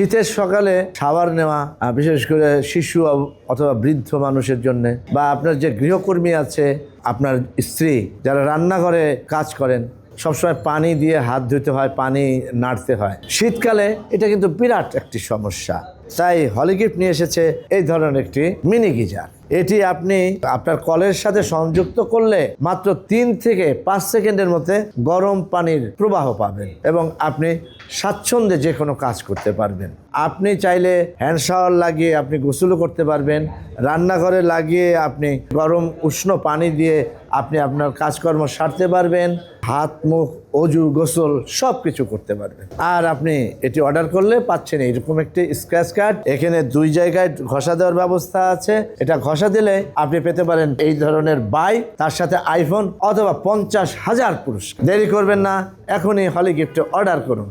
শীতের সকালে শাওয়ার নেওয়া বিশেষ করে শিশু অথবা বৃদ্ধ মানুষের জন্য, বা আপনার যে গৃহকর্মী আছে, আপনার স্ত্রী, যারা রান্নাঘরে কাজ করেন, সবসময় পানি দিয়ে হাত ধুতে হয়, পানি নাড়তে হয়। শীতকালে এটা কিন্তু বিরাট একটি সমস্যা। তাই হলিগিফট নিয়ে এসেছে এই ধরনের একটি মিনি গিজার। এটি আপনি আপনার কলের সাথে সংযুক্ত করলে মাত্র তিন থেকে পাঁচ সেকেন্ডের মধ্যে গরম পানির প্রবাহ পাবেন এবং আপনি স্বাচ্ছন্দ্যে যে কোনো কাজ করতে পারবেন। আপনি চাইলে হ্যান্ড শাওয়ার লাগিয়ে আপনি গোসলও করতে পারবেন। রান্নাঘরে লাগিয়ে আপনি গরম উষ্ণ পানি দিয়ে আপনি আপনার কাজকর্ম সারতে পারবেন। হাত, মুখ, অজু, গোসল সব কিছু করতে পারবেন। আর আপনি এটি অর্ডার করলে পাচ্ছেন এরকম একটি স্ক্র্যাচ কার্ড এখানে দুই জায়গায় ঘষা দেওয়ার ব্যবস্থা আছে। এটা ঘষা দিলে আপনি পেতে পারেন এই ধরনের বাই তার সাথে আইফোন অথবা পঞ্চাশ হাজার পুরস্কার। দেরি করবেন না, এখনই হলি গিফটে অর্ডার করুন।